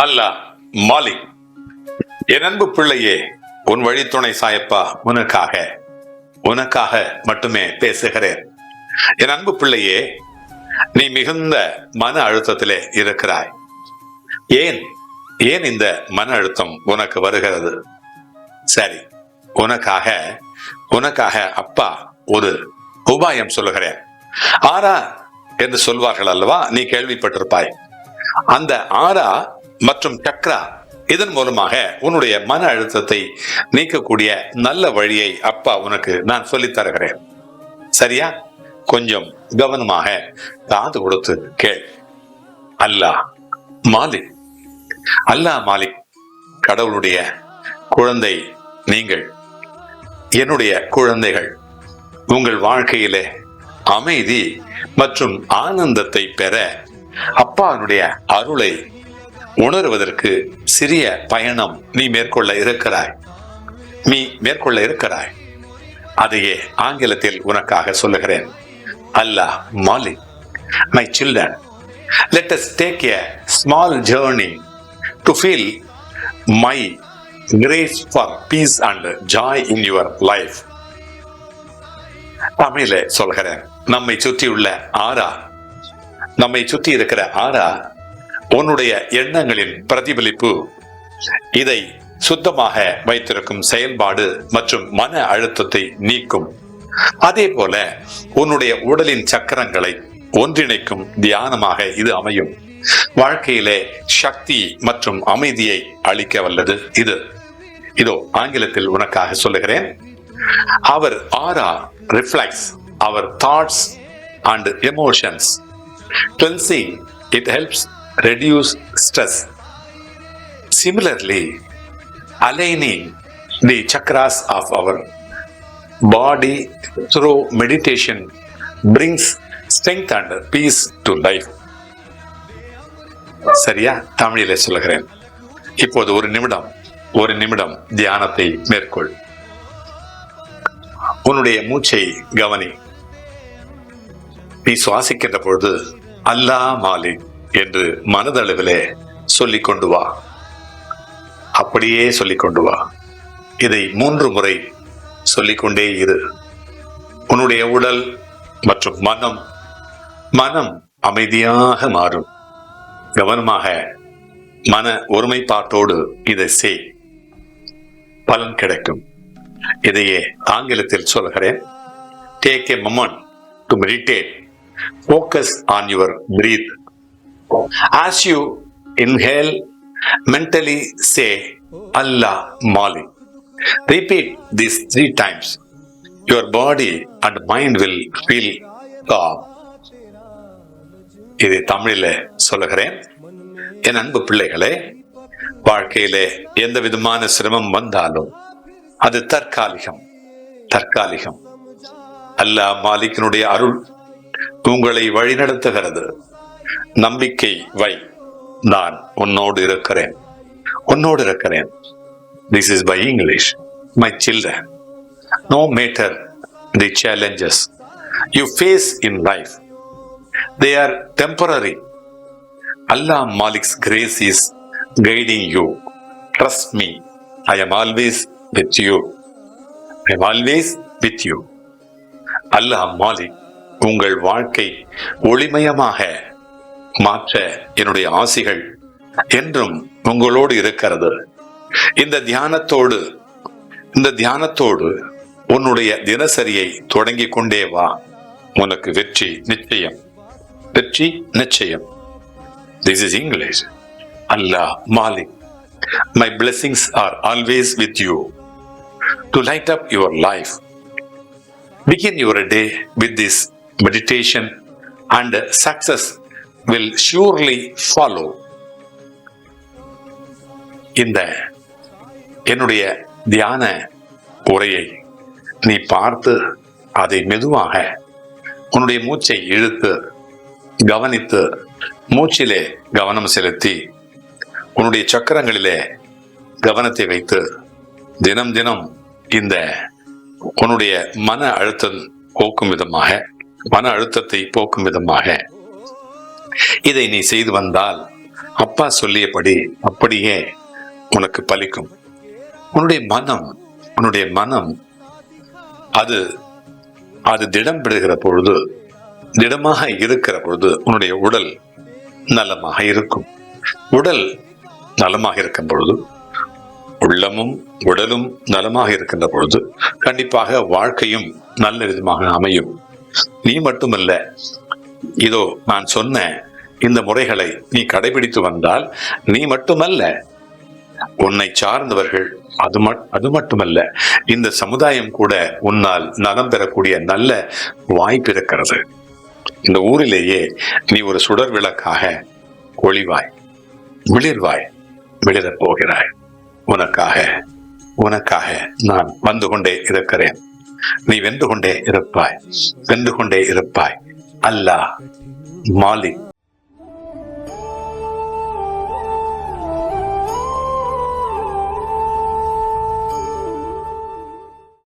அல்லாஹ் மாலிக் என் அன்பு பிள்ளையே உன் வழித்துணை சாயப்பா உனக்காக உனக்காக மட்டுமே பேசுகிறேன். என் அன்பு பிள்ளையே நீ மிகுந்த மன அழுத்தத்திலே இருக்கிறாய். ஏன் ஏன் இந்த மன அழுத்தம் உனக்கு வருகிறது? சரி உனக்காக உனக்காக அப்பா ஒரு உபாயம் சொல்லுகிறேன். ஆரா என்று சொல்வார்கள் அல்லவா? நீ கேள்விப்பட்டிருப்பாய். அந்த ஆரா மற்றும் சக்ரா. இதன் மூலமாக உன்னுடைய மன அழுத்தத்தை நீக்கக்கூடிய நல்ல வழியை அப்பா உனக்கு நான் சொல்லித் தருகிறேன். சரியா? கொஞ்சம் கவனமாக காது கொடுத்து கேள். அல்லாஹ் மாலிக். அல்லாஹ் மாலிக் கடவுளுடைய குழந்தை நீங்கள். என்னுடைய குழந்தைகள் உங்கள் வாழ்க்கையிலே அமைதி மற்றும் ஆனந்தத்தை பெற அப்பாவினுடைய அருளை உணர்வதற்கு சிறிய பயணம் நீ மேற்கொள்ள இருக்கிறாய். நீ மேற்கொள்ள இருக்கிறாய். அதையே ஆங்கிலத்தில் உனக்காக சொல்லுகிறேன். Allah Malik my children let us take a small journey to feel my grace for peace and joy in your life தமிழில சொல்கிறேன் நம்மை சுற்றியுள்ள ஆறா நம்மை சுற்றி இருக்கிற ஆறா உன்னுடைய எண்ணங்களின் பிரதிபலிப்பு. இதை சுத்தமாக வைத்திருக்கும் செயல்பாடு மற்றும் மன அழுத்தத்தை நீக்கும். அதே போல உன்னுடைய உடலின் சக்கரங்களை ஒன்றிணைக்கும் தியானமாக இது அமையும். வாழ்க்கையிலே சக்தி மற்றும் அமைதியை அளிக்க வல்லது இது. இதோ ஆங்கிலத்தில் உனக்காக சொல்லுகிறேன். Our aura reflects our thoughts and emotions cleansing it helps reduce stress similarly aligning the chakras of our body through meditation brings strength and peace to life சரியா தமிழிலே சொல்லுகிறேன் இப்போது ஒரு நிமிடம் ஒரு நிமிடம் தியானத்தை மேற்கொள் உன்னுடைய மூச்சை கவனி நீ சுவாசிக்கின்ற பொழுது அல்லாஹ் மாலிக் என்று மனதளவிலே சொல்லிக் கொண்டு வா. அப்படியே சொல்லிக் கொண்டு வா. இதை மூன்று முறை சொல்லிக்கொண்டே இரு. உன்னுடைய உடல் மற்றும் மனம் மனம் அமைதியாக மாறும். கவனமாக மன ஒருமைப்பாட்டோடு இதை செய். பலன் கிடைக்கும். இதையே ஆங்கிலத்தில் சொல்கிறேன் take a moment to meditate focus on your breath As you inhale, mentally say Allah Malik. Repeat this three times. Your body and mind will feel calm. இது தமிழில் சொல்லுகிறேன் என் அன்பு பிள்ளைகளே வாழ்க்கையிலே எந்த விதமான சிரமம் வந்தாலும் அது தற்காலிகம் தற்காலிகம் அல்லாஹ் மாலிக்கினுடைய அருள் உங்களை வழிநடத்துகிறது நம்பிக்கை வை. நான் உன்னோடு இருக்கிறேன். உன்னோடு இருக்கிறேன். This is by English my children no matter the challenges you face in life they are temporary Allah Malik's grace is guiding you trust me I am always with you I am always with you Allah Malik உங்கள் வாழ்க்கை ஒளிமயமாக மாற்ற என்னுடைய ஆசிகள் என்றும் உங்களோடு இருக்கிறது. இந்த தியானத்தோடு இந்த தியானத்தோடு உன்னுடைய தினசரியை தொடங்கி கொண்டே வா. உனக்கு வெற்றி நிச்சயம். வெற்றி நிச்சயம். This is English Allah Malik my blessings are always with you to light up your life begin your day with this meditation and success will surely follow இந்த என்னுடைய தியான உரையை நீ பார்த்து அதை மெதுவாக உன்னுடைய மூச்சை இழுத்து கவனித்து மூச்சிலே கவனம் செலுத்தி உன்னுடைய சக்கரங்களிலே கவனத்தை வைத்து தினம் தினம் இந்த உன்னுடைய மன அழுத்தம் போக்கும் விதமாக மன அழுத்தத்தை போக்கும் விதமாக இதை நீ செய்து வந்தால் அப்பா சொல்லியபடி அப்படியே உனக்கு பலிக்கும். உன்னுடைய மனம் உன்னுடைய மனம் அது அது திடம் பெறுகிற பொழுது திடமாக இருக்கிற பொழுது உன்னுடைய உடல் நலமாக இருக்கும். உடல் நலமாக இருக்கும் பொழுது உள்ளமும் உடலும் நலமாக இருக்கின்ற பொழுது கண்டிப்பாக வாழ்க்கையும் நல்ல விதமாக அமையும். நீ மட்டுமல்ல இதோ நான் சொன்ன இந்த முறைகளை நீ கடைபிடித்து வந்தால் நீ மட்டுமல்ல. உன்னை சார்ந்தவர்கள் அது அது மட்டுமல்ல. இந்த சமுதாயம் கூட உன்னால் நலம் பெறக்கூடிய நல்ல வாய்ப்பு இருக்கிறது. இந்த ஊரிலேயே நீ ஒரு சுடர் விளக்காக ஒளிவாய் விளிர்வாய் விளிரப் போகிறாய். உனக்காக உனக்காக நான் வந்து கொண்டே இருக்கிறேன். நீ வென்று கொண்டே இருப்பாய் வென்று கொண்டே இருப்பாய். அல்லாஹ் மாலிக்